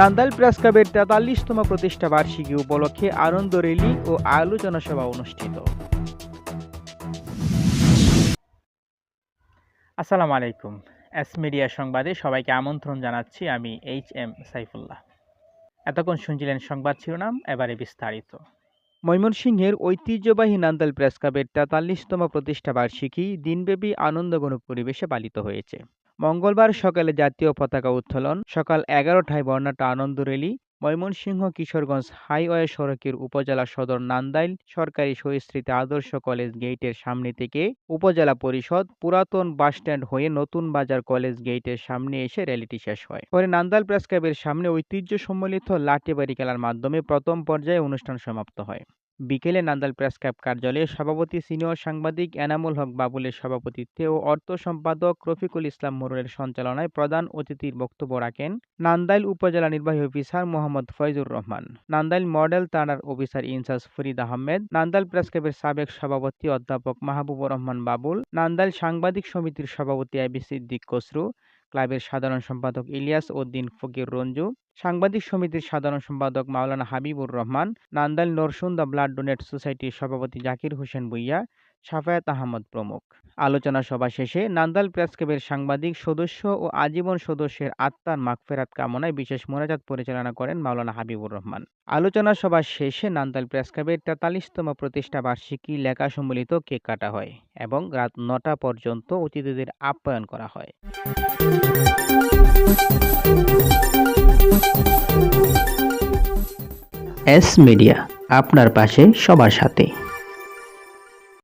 Nandail press ক্লাবের তেতাল্লিশতম প্রতিষ্ঠা বার্ষিকী উপলক্ষে আনন্দ র্যালি ও আলোচনা সভা অনুষ্ঠিত। আসসালামু আলাইকুম। এস মিডিয়া সংবাদে সবাইকে আমন্ত্রণ জানাচ্ছি আমি এইচ এম সাইফুল্লাহ। এতক্ষণ শুনছিলেন সংবাদ শিরোনাম, এবারে বিস্তারিত। ময়মনসিংহের ঐতিহ্যবাহী নান্দাল প্রেস ক্লাবের তেতাল্লিশতম প্রতিষ্ঠা বার্ষিকী দিনব্যাপী আনন্দঘন পরিবেশে পালিত হয়েছে। মঙ্গলবার সকালে জাতীয় পতাকা উত্তোলন, সকাল এগারোটায় বর্ণাঢ্য আনন্দ র্যালি, ময়মনসিংহ কিশোরগঞ্জ হাইওয়ে সড়কের উপজেলা সদর নান্দাইল সরকারি সহিস্মৃতি আদর্শ কলেজ গেটের সামনে থেকে উপজেলা পরিষদ পুরাতন বাসস্ট্যান্ড হয়ে নতুন বাজার কলেজ গেটের সামনে এসে র্যালিটি শেষ হয়। পরে নান্দাইল প্রেস ক্লাবের সামনে ঐতিহ্য সম্মিলিত লাঠিবাড়ি খেলার মাধ্যমে প্রথম পর্যায়ে অনুষ্ঠান সমাপ্ত হয়। বিকেলে নান্দাইল প্রেস ক্লাব কার্যালয়ে সভাপতি সিনিয়র সাংবাদিক এনামুল হক বাবুলের সভাপতিত্বে ও অর্থ সম্পাদক রফিকুল ইসলাম মোরলের সঞ্চালনায় প্রধান অতিথির বক্তব্য রাখেন নান্দাইল উপজেলা নির্বাহী অফিসার মোহাম্মদ ফয়জুর রহমান, নান্দাইল মডেল থানার officer in charge Farid Ahmed, Nandail press ক্লাবের সাবেক সভাপতি অধ্যাপক মাহবুবুর রহমান বাবুল, নান্দাইল সাংবাদিক সমিতির সভাপতি এবি সিদ্দিক কসরু ক্লাবের সাধারণ সম্পাদক ইলিয়াস উদ্দিন ফকির রঞ্জু সাংবাদিক সমিতির সাধারণ সম্পাদক মাওলানা হাবিবুর রহমান, নান্দাইল নরসুন্দা ব্লাড ডোনেট সোসাইটির সভাপতি জাকির হোসেন ভুইয়া সাফায়াত আহমদ প্রমুখ। আলোচনা সভা শেষে নান্দাল প্রেস ক্লাবের সাংবাদিক, সদস্য ও আজীবন সদস্যের আত্মার মাগফেরাত কামনায় বিশেষ মোনাজাত পরিচালনা করেন মাওলানা হাবিবুর রহমান। আলোচনা সভা শেষে নান্দাল প্রেস ক্লাবের তেতাল্লিশতম প্রতিষ্ঠা বার্ষিকী লেখা সম্মিলিত কেক কাটা হয় এবং রাত নটা পর্যন্ত অতিথিদের আপ্যায়ন করা হয়। এস মিডিয়া আপনার পাশে সবার সাথে।